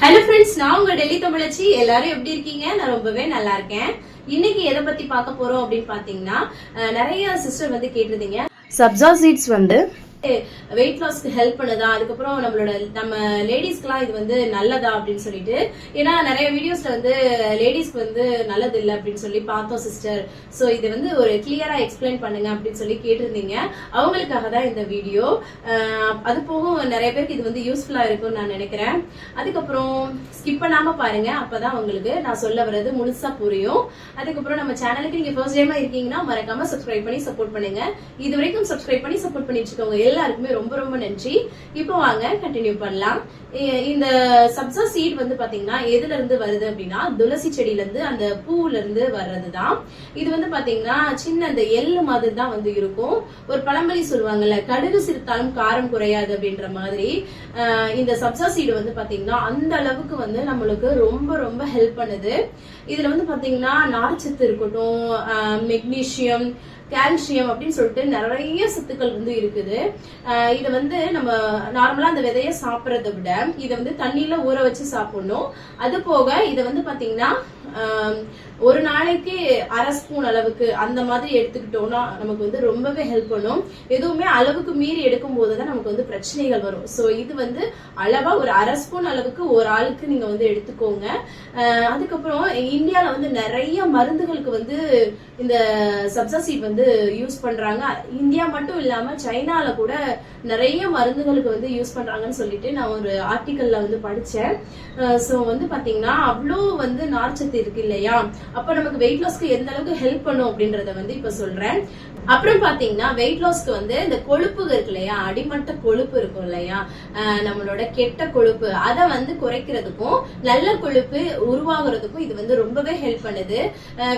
Hello friends நான் உங்க டெல்லி தமிழச்சி. எல்லாரும் எப்படி இருக்கீங்க? நான் ரொம்பவே நல்லா இருக்கேன். இன்னைக்கு எதை பத்தி பார்க்க போறோம் அப்படின்னு பாத்தீங்கன்னா அஹ், நிறைய சிஸ்டர் வந்து கேட்டிருந்தீங்க. சப்ஜா சீட்ஸ் வந்து வெயிட் லாஸ்க்கு ஹெல்ப் பண்ணுதா? அதுக்கப்புறம் நம்மளோட நம்ம லேடிஸ்க்குலாம் இது வந்து நல்லதா அப்படின்னு சொல்லிட்டு. ஏன்னா நிறைய வீடியோஸ்ல வந்து லேடிஸ்க்கு வந்து நல்லது இல்லை அப்படின்னு சொல்லி பார்த்தோம் சிஸ்டர் ஸோ இது வந்து ஒரு கிளியரா எக்ஸ்பிளைன் பண்ணுங்க அப்படின்னு சொல்லி கேட்டிருந்தீங்க. அவங்களுக்காக தான் இந்த வீடியோ அது போக நிறைய பேருக்கு இது வந்து யூஸ்ஃபுல்லா இருக்கும்னு நான் நினைக்கிறேன். அதுக்கப்புறம் ஸ்கிப் பண்ணாம பாருங்க. அப்பதான் உங்களுக்கு நான் சொல்ல வர்றது முழுசா புரியும். அதுக்கப்புறம் நம்ம சேனலுக்கு நீங்க ஃபர்ஸ்ட் டைமா இருக்கீங்கன்னா மறக்காம சப்ஸ்கிரைப் பண்ணி சப்போர்ட் பண்ணுங்க. இது வரைக்கும் சப்ஸ்கிரைப் பண்ணி சப்போர்ட் பண்ணிட்டு இருக்கவங்க எல்லாருக்குமே ரொம்ப ரொம்ப நன்றி. இப்போ வாங்க கண்டினியூ பண்ணலாம். இந்த சப்சா சீட் வந்து பாத்தீங்கன்னா எதுல இருந்து வருது அப்படின்னா துளசி செடியில இருந்து அந்த பூவுல இருந்து வர்றதுதான். இது வந்து பாத்தீங்கன்னா சின்ன அந்த எள்ளு மாதிரி தான் வந்து இருக்கும். ஒரு பழமொழி சொல்லுவாங்கல்ல கடுகு சிரித்தாலும் காரம் குறையாது அப்படின்ற மாதிரி. இந்த சப்சா சீடு வந்து பாத்தீங்கன்னா அந்த அளவுக்கு வந்து நம்மளுக்கு ரொம்ப ரொம்ப ஹெல்ப் பண்ணுது. இதுல வந்து பாத்தீங்கன்னா நார்ச்சத்து இருக்கட்டும் மெக்னீசியம் கால்சியம் அப்படின்னு சொல்லிட்டு நிறைய சத்துக்கள் வந்து இருக்குது. அஹ் இதை வந்து நம்ம நார்மலா அந்த விதைய சாப்பிட்றத விட இதை வந்து தண்ணியில ஊற வச்சு சாப்பிடணும். அது போக இதை வந்து பாத்தீங்கன்னா ஒரு நாளைக்கு அரை ஸ்பூன் அளவுக்கு அந்த மாதிரி எடுத்துக்கிட்டோம்னா நமக்கு வந்து ரொம்பவே ஹெல்ப் பண்ணும். எதுவுமே அளவுக்கு மீறி எடுக்கும் போதுதான் நமக்கு வந்து பிரச்சனைகள் வரும். ஸோ இது வந்து அளவா ஒரு அரை ஸ்பூன் அளவுக்கு ஒரு ஆளுக்கு நீங்க வந்து எடுத்துக்கோங்க. அதுக்கப்புறம் இந்தியால வந்து நிறைய மருந்துகளுக்கு வந்து இந்த சப்ஜா சீட் வந்து யூஸ் பண்றாங்க. இந்தியா மட்டும் இல்லாம சைனால கூட நிறைய மருந்துகளுக்கு வந்து யூஸ் பண்றாங்கன்னு சொல்லிட்டு நான் ஒரு ஆர்டிக்கல்ல வந்து படிச்சேன். ஸோ வந்து பாத்தீங்கன்னா அவ்வளோ வந்து நார்ச்சத்து இருக்கு இல்லையா? அப்ப நமக்கு வெயிட் லாஸ்க்கு எந்த அளவுக்கு ஹெல்ப் பண்ணும் அப்படின்றத வந்து இப்ப சொல்றேன். அப்புறம் பாத்தீங்கன்னா வெயிட் லாஸ்க்கு வந்து இந்த கொழுப்பு இருக்கு இல்லையா? அடிமட்ட கொழுப்பு இருக்கும் இல்லையா? நம்மளோட கெட்ட கொழுப்பு. அதை வந்து குறைக்கிறதுக்கும் நல்ல கொழுப்பு உருவாகுறதுக்கும் இது வந்து ரொம்பவே ஹெல்ப் பண்ணுது.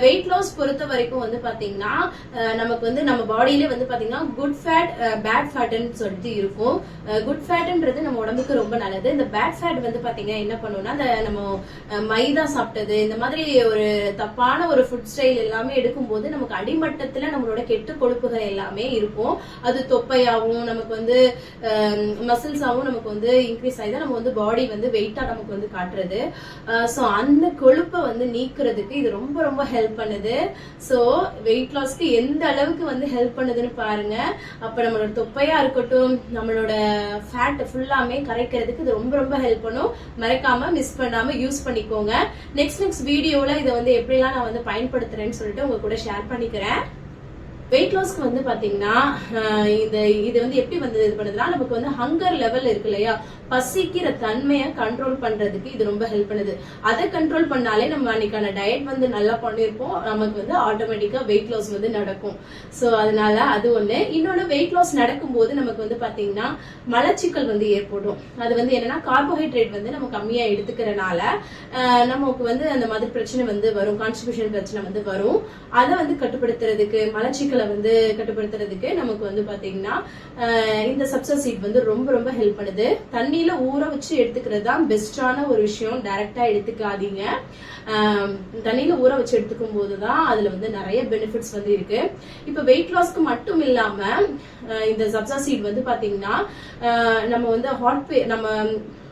வெயிட் லாஸ் பொறுத்த வரைக்கும் வந்து பாத்தீங்கன்னா நமக்கு வந்து நம்ம பாடியில வந்து பாத்தீங்கன்னா குட் ஃபேட் பேட் ஃபேட்னு சொல்லிட்டு இருக்கும். குட் ஃபேட்ன்றது நம்ம உடம்புக்கு ரொம்ப நல்லது. இந்த பேட் ஃபேட் வந்து பாத்தீங்கன்னா என்ன பண்ணுவோம்னா அந்த நம்ம மைதா சாப்பிட்டது இந்த மாதிரி ஒரு தப்பான ஒரு ஃபுட் ஸ்டைல் எல்லாமே எடுக்கும்போது நமக்கு அடிமட்டத்துல நம்மளோட கெட்டு கொழுப்புகள் எல்லாமே இருக்கும். அது தொப்பையாகவும் நமக்கு வந்து மசில்ஸாகவும் நமக்கு வந்து இன்க்ரீஸ் ஆகி தான் நம்ம வந்து பாடி வந்து வெயிட்டா நமக்கு வந்து காட்டுறது. ஸோ அந்த கொழுப்பை வந்து நீக்கிறதுக்கு இது ரொம்ப ரொம்ப ஹெல்ப் பண்ணுது. ஸோ வெயிட் லாஸ்க்கு எந்த அளவுக்கு வந்து ஹெல்ப் பண்ணுதுன்னு பாருங்க. அப்ப நம்மளோட தொப்பையா இருக்கட்டும் நம்மளோட ஃபேட் ஃபுல்லாமே கரைக்கிறதுக்கு இது ரொம்ப ரொம்ப ஹெல்ப் பண்ணும். மறக்காம மிஸ் பண்ணாம யூஸ் பண்ணிக்கோங்க. நெக்ஸ்ட் நெக்ஸ்ட் வீடியோல இதை வந்து எப்படிலாம் நான் வந்து பயன்படுத்துறேன்னு சொல்லிட்டு உங்க கூட ஷேர் பண்ணிக்கிறேன். வெயிட் லாஸ்க்கு வந்து பாத்தீங்கன்னா இந்த இது வந்து எப்படி வந்து இது பண்ணுதுன்னா நமக்கு வந்து ஹங்கர் லெவல் இருக்கு இல்லையா? பசிக்கிற தன்மையை கண்ட்ரோல் பண்றதுக்கு இது ரொம்ப ஹெல்ப் பண்ணுது. அதை கண்ட்ரோல் பண்ணாலே நம்ம அன்னைக்கான டயட் வந்து நல்லா பண்ணிருப்போம் நமக்கு வந்து ஆட்டோமேட்டிக்கா வெயிட் லாஸ் வந்து நடக்கும். சோ அதனால அது ஒண்ணு. இன்னொன்னு வெயிட் லாஸ் நடக்கும்போது நமக்கு வந்து பாத்தீங்கன்னா மலச்சிக்கல் வந்து ஏற்படும். அது வந்து என்னன்னா கார்போஹைட்ரேட் வந்து நம்ம கம்மியா எடுத்துக்கிறனால நமக்கு வந்து அந்த மாதிரி பிரச்சனை வந்து வரும். கான்ஸ்டிபியூஷன் பிரச்சனை வந்து வரும். அதை வந்து கட்டுப்படுத்துறதுக்கு மலச்சிக்கலை வந்து கட்டுப்படுத்துறதுக்கு நமக்கு வந்து பாத்தீங்கன்னா இந்த சப்சா சீட் வந்து ரொம்ப ரொம்ப ஹெல்ப் பண்ணுது. தண்ணியில ஊற வச்சு எடுத்துக்கிறது தான் பெஸ்டான ஒரு விஷயம். டைரக்டா எடுத்துக்காதீங்க. தண்ணியில் தண்ணியில ஊற வச்சு எடுத்துக்கும் போது தான் அதுல வந்து நிறைய பெனிஃபிட்ஸ் வந்து இருக்கு. இப்ப வெயிட் லாஸ்க்கு மட்டும் இல்லாம இந்த சப்சா சீட் வந்து பாத்தீங்கன்னா நம்ம வந்து ஹாட் நம்ம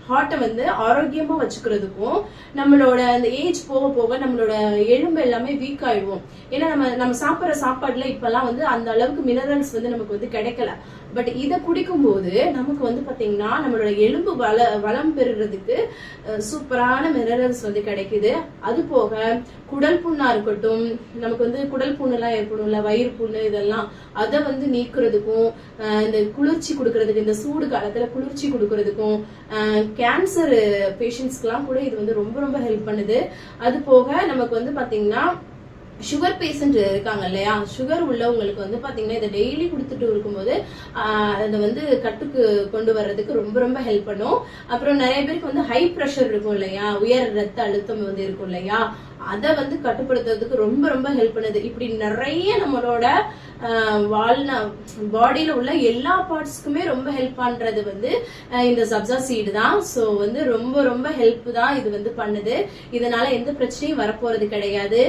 ஹார்ட்டை வந்து ஆரோக்கியமா வச்சுக்கிறதுக்கும் நம்மளோட அந்த ஏஜ் போக போக நம்மளோட எலும்பு எல்லாமே வீக் ஆயிடுவோம். ஏன்னா நம்ம நம்ம சாப்பிட்ற சாப்பாடுல இப்பெல்லாம் வந்து அந்த அளவுக்கு மினரல்ஸ் வந்து நமக்கு வந்து கிடைக்கல. பட் இதை குடிக்கும்போது நமக்கு வந்து பார்த்தீங்கன்னா நம்மளோட எலும்பு வள வளம் பெறுறதுக்கு சூப்பரான மினரல்ஸ் வந்து கிடைக்குது. அது போக குடல் புண்ணா இருக்கட்டும் நமக்கு வந்து குடல் புண்ணு ஏற்படும்ல வயிறு புண்ணு இதெல்லாம் அதை வந்து நீக்குறதுக்கும் இந்த குளிர்ச்சி கொடுக்கறதுக்கு இந்த சூடு காலத்துல குளிர்ச்சி கொடுக்கறதுக்கும் கேன்சர் பேஷண்ட்ஸ்க்குலாம் கூட இது வந்து ரொம்ப ரொம்ப ஹெல்ப் பண்ணுது. அது போக நமக்கு வந்து பார்த்தீங்கன்னா சுகர் பேஷண்ட் இருக்காங்க இல்லையா? சுகர் உள்ளவங்களுக்கு வந்து பாத்தீங்கன்னா இதை டெய்லி கொடுத்துட்டு இருக்கும்போது ஆஹ் அதை வந்து கட்டுக்கு கொண்டு வர்றதுக்கு ரொம்ப ரொம்ப ஹெல்ப் பண்ணும். அப்புறம் நிறைய பேருக்கு வந்து ஹை ப்ரெஷர் இருக்கும் இல்லையா? உயர் ரத்த அழுத்தம் வந்து இருக்கும் இல்லையா? அதை வந்து கட்டுப்படுத்துறதுக்கு ரொம்ப ரொம்ப ஹெல்ப் பண்ணுது. இப்படி நிறைய நம்மளோட வாழ்னா பாடியில உள்ள எல்லா பார்ட்ஸ்க்குமே ரொம்ப ஹெல்ப் பண்றது வந்து இந்த சப்ஜா சீடு தான். ஸோ வந்து ரொம்ப ரொம்ப ஹெல்ப் தான் இது வந்து பண்ணுது. இதனால எந்த பிரச்சனையும் வரப்போறது கிடையாது.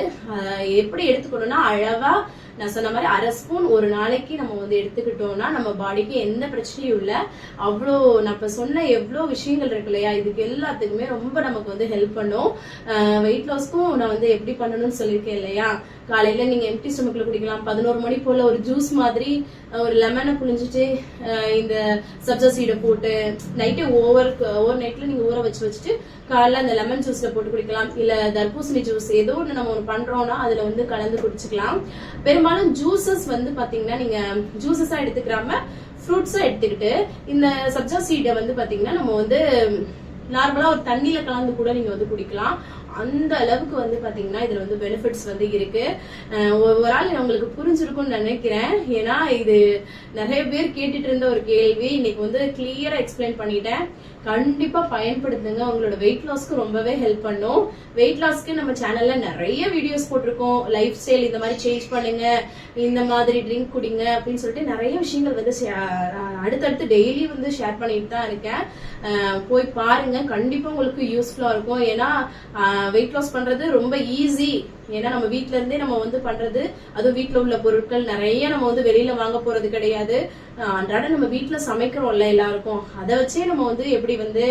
எப்படி எடுத்துக்கணும்னா அழகா நான் சொன்ன மாதிரி அரை ஸ்பூன் ஒரு நாளைக்கு நம்ம வந்து எடுத்துக்கிட்டோம்னா நம்ம பாடிக்கு எந்த பிரச்சனையும் இல்லை. அவ்வளோ நான் சொன்ன எவ்வளோ விஷயங்கள் இருக்கு இல்லையா? இதுக்கு எல்லாத்துக்குமே ரொம்ப நமக்கு வந்து ஹெல்ப் பண்ணும். வெயிட் லாஸ்க்கும் நான் வந்து எப்படி பண்ணணும்னு சொல்லியிருக்கேன் இல்லையா? காலையில நீங்க எம்டி ஸ்டொமக்ல குடிக்கலாம். பதினோரு மணி போல ஒரு ஜூஸ் மாதிரி ஒரு லெமனை புழிஞ்சிட்டு இந்த சப்ஜா சீடை போட்டு நைட்டு ஓவர் ஓவர் நைட்ல நீங்க ஊற வச்சு வச்சுட்டு காலைல அந்த லெமன் ஜூஸ்ல போட்டு குடிக்கலாம். இல்ல தர்பூசணி ஜூஸ் ஏதோ ஒன்று நம்ம ஒன்று பண்றோம்னா அதுல வந்து கலந்து குடிச்சுக்கலாம். பெரும்பாலும் ஜூசஸ் வந்து பாத்தீங்கன்னா நீங்க ஜூசஸா எடுத்துக்கிறாம ஃப்ரூட்ஸா எடுத்துக்கிட்டு இந்த சப்ஜா சீடை வந்து பாத்தீங்கன்னா நம்ம வந்து நார்மலா ஒரு தண்ணியில கலந்து கூட நீங்க வந்து குடிக்கலாம். அந்த அளவுக்கு வந்து பாத்தீங்கன்னா இதுல வந்து பெனிஃபிட்ஸ் வந்து இருக்கு. ஒவ்வொரு ஒரு ஆள் உங்களுக்கு புரிஞ்சிருக்கும்னு நினைக்கிறேன். ஏன்னா இது நிறைய பேர் கேட்டுட்டு இருந்த ஒரு கேள்வி. இன்னைக்கு வந்து கிளியரா எக்ஸ்பிளைன் பண்ணிட்டேன். கண்டிப்பா பயன்படுத்துங்க. உங்களோட வெயிட் லாஸ்க்கு ரொம்பவே ஹெல்ப் பண்ணும். வெயிட் லாஸ்க்கு நம்ம சேனல்ல நிறைய வீடியோஸ் போட்டிருக்கோம். லைஃப் ஸ்டைல் இந்த மாதிரி சேஞ்ச் பண்ணுங்க. இந்த மாதிரி ட்ரிங்க் குடிங்க அப்படின்னு சொல்லிட்டு நிறைய விஷயங்கள் வந்து அடுத்தடுத்து டெய்லி வந்து ஷேர் பண்ணிட்டு தான் இருக்கேன். போய் பாருங்க. கண்டிப்பா உங்களுக்கு யூஸ்ஃபுல்லா இருக்கும். ஏன்னா வெயிட் லாஸ் பண்றது ரொம்ப ஈஸி ஏன்னா நம்ம வீட்ல இருந்தே நம்ம வந்து பண்றது அதுவும் வீட்ல உள்ள பொருட்கள் நிறைய நம்ம வந்து வெளியில வாங்க போறது கிடையாது. அன்றாட நம்ம வீட்ல சமைக்கிறோம்ல எல்லாருக்கும். அதை வச்சே நம்ம வந்து எப்படி வந்து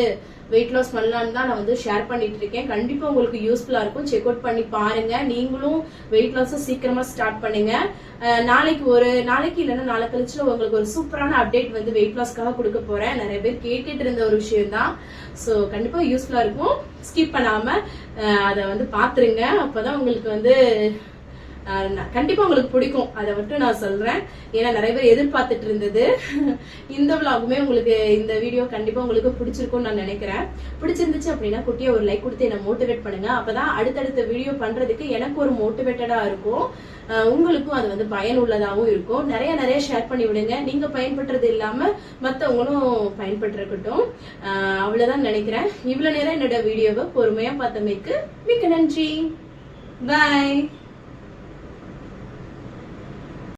வெயிட் லாஸ் பண்ணலான்னு தான் நான் வந்து ஷேர் பண்ணிட்டு இருக்கேன். கண்டிப்பா உங்களுக்கு யூஸ்ஃபுல்லா இருக்கும். செக் அவுட் பண்ணி பாருங்க. நீங்களும் வெயிட் லாஸ் சீக்கிரமா ஸ்டார்ட் பண்ணுங்க. நாளைக்கு ஒரு நாளைக்கு இல்லைன்னா நாளை கழிச்சு உங்களுக்கு ஒரு சூப்பரான அப்டேட் வந்து வெயிட் லாஸ்க்காக கொடுக்க போறேன். நிறைய பேர் கேட்டுட்டு இருந்த ஒரு விஷயம் தான். ஸோ கண்டிப்பா யூஸ்ஃபுல்லா இருக்கும். ஸ்கிப் பண்ணாம அதை வந்து பாத்துருங்க அப்பதான் உங்களுக்கு வந்து கண்டிப்பா உங்களுக்கு பிடிக்கும். அதை மட்டும் நான் சொல்றேன். ஏன்னா நிறைய பேர் எதிர்பார்த்துட்டு இருந்தது. இந்த விளாகுமே உங்களுக்கு இந்த வீடியோ கண்டிப்பா உங்களுக்கு பிடிச்சிருக்கும்னு நான் நினைக்கிறேன். பிடிச்சிருந்துச்சு அப்படின்னா குட்டியா ஒரு லைக் கொடுத்து என்ன மோட்டிவேட் பண்ணுங்க. அப்பதான் அடுத்தடுத்த வீடியோ பண்றதுக்கு எனக்கு ஒரு மோட்டிவேட்டடா இருக்கும். உங்களுக்கும் அது வந்து பயனுள்ளதாகவும் இருக்கும். நிறைய நிறைய ஷேர் பண்ணி விடுங்க. நீங்க பயன்படுறது இல்லாம மத்தவங்களும் பயன்பட்டுருக்கட்டும். அவ்வளவுதான் நினைக்கிறேன். இவ்வளவு நேரம் என்னோட வீடியோவை பொறுமையா பார்த்தமைக்கு மிக்க நன்றி. பாய்